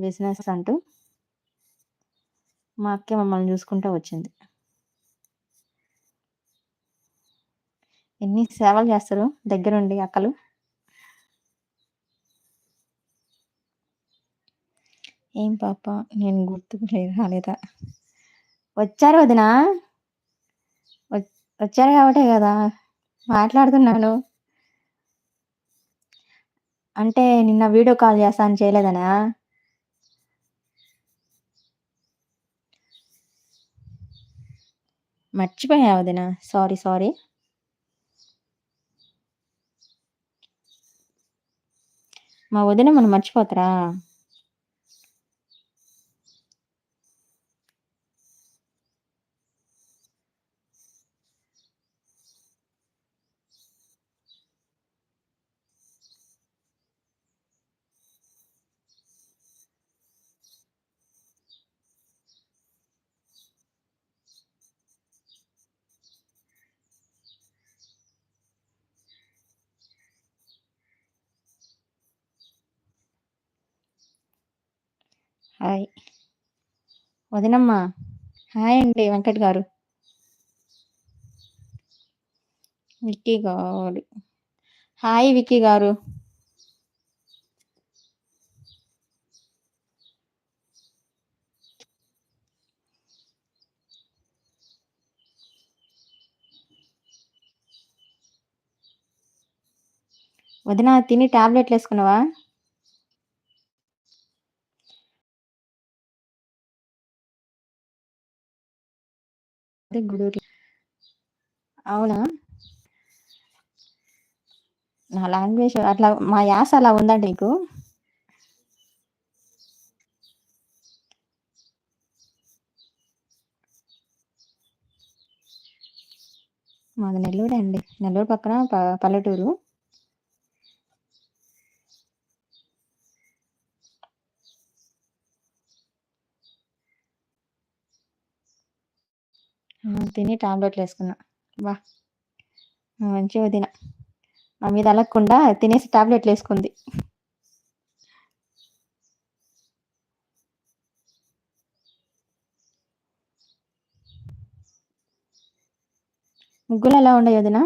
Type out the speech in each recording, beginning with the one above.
Business అంటూ మా అక్కే మమ్మల్ని చూసుకుంటూ వచ్చింది. ఎన్ని సేవలు చేస్తారు దగ్గరుండి అక్కలు? ఏం పాప నేను గుర్తుకు లేదు రాలేదా వచ్చారు వదినా? వచ్చారు కాబట్టే కదా మాట్లాడుతున్నాను. అంటే నిన్న వీడియో కాల్ చేస్తాను చేయలేదనా? మర్చిపోయా వదినా? సారీ సారీ మా వదిన మనం మర్చిపోతారా? హాయ్. వదినమ్మ. హాయ్ అండి వెంకట్ గారు. విక్కీ గారు. హాయ్ విక్కీ గారు. వదిన తిని టాబ్లెట్లు వేసుకున్నావా? అదే గుడూరు అవునా? నా లాంగ్వేజ్ అట్లా మా యాస అలా ఉందండి నీకు? మాది నెల్లూరు అండి. నెల్లూరు పక్కన ప- పల్లెటూరు తిని టాబ్లెట్లు వేసుకున్నా. వా మంచి వదిన నా మీద అలగకుండా తినేసి టాబ్లెట్లు వేసుకుంది. ముగ్గులు ఎలా ఉండయి వదినా?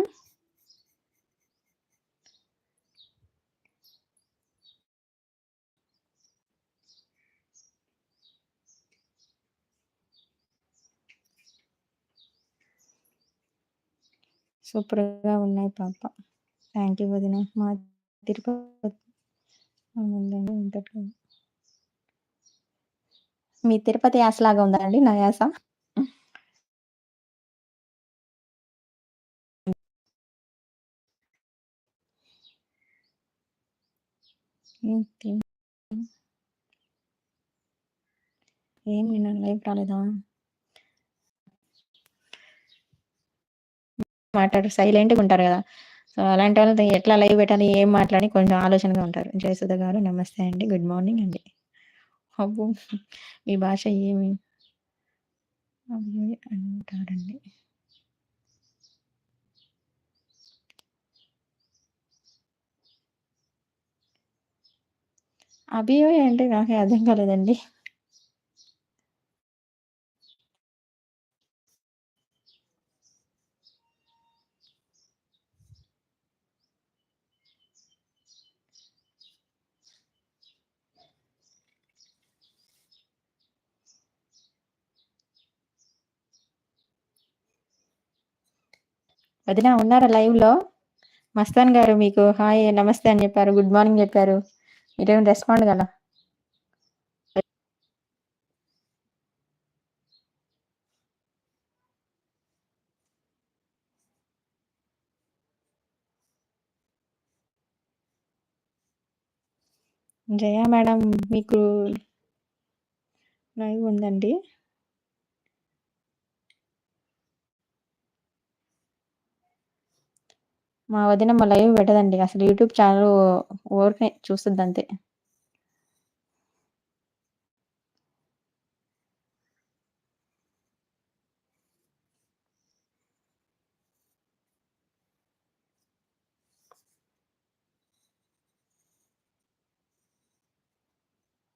సూపర్గా ఉన్నాయి పాప. థ్యాంక్ యూ వదిన. మా తిరుపతి ఉందండి ఇంతట్లో. మీ తిరుపతి యాస లాగా ఉందండి నా యాస? ఏం నిన్న లైవ్ రాలేదా? మాట్లాడరు సైలెంట్గా ఉంటారు కదా. సో అలాంటి వాళ్ళు ఎట్లా లైవ్ పెట్టాలి ఏం మాట్లాడి కొంచెం ఆలోచనగా ఉంటారు. జయసుధ గారు నమస్తే అండి గుడ్ మార్నింగ్ అండి. అబ్బో మీ భాష ఏమి? అంటారండి. అభియో అంటే నాకే అర్థం కాలేదండి. వదిన ఉన్నారా లైవ్లో మస్తాన్ గారు మీకు హాయ్ నమస్తే అని చెప్పారు గుడ్ మార్నింగ్ చెప్పారు. మీరేం రెస్పాండ్ కదా జయ మేడం మీకు లైవ్ ఉందండి. మా వదిన మా లైవ్ పెట్టదండి. అసలు యూట్యూబ్ ఛానల్ ఊరికే చూస్తుంది అంతే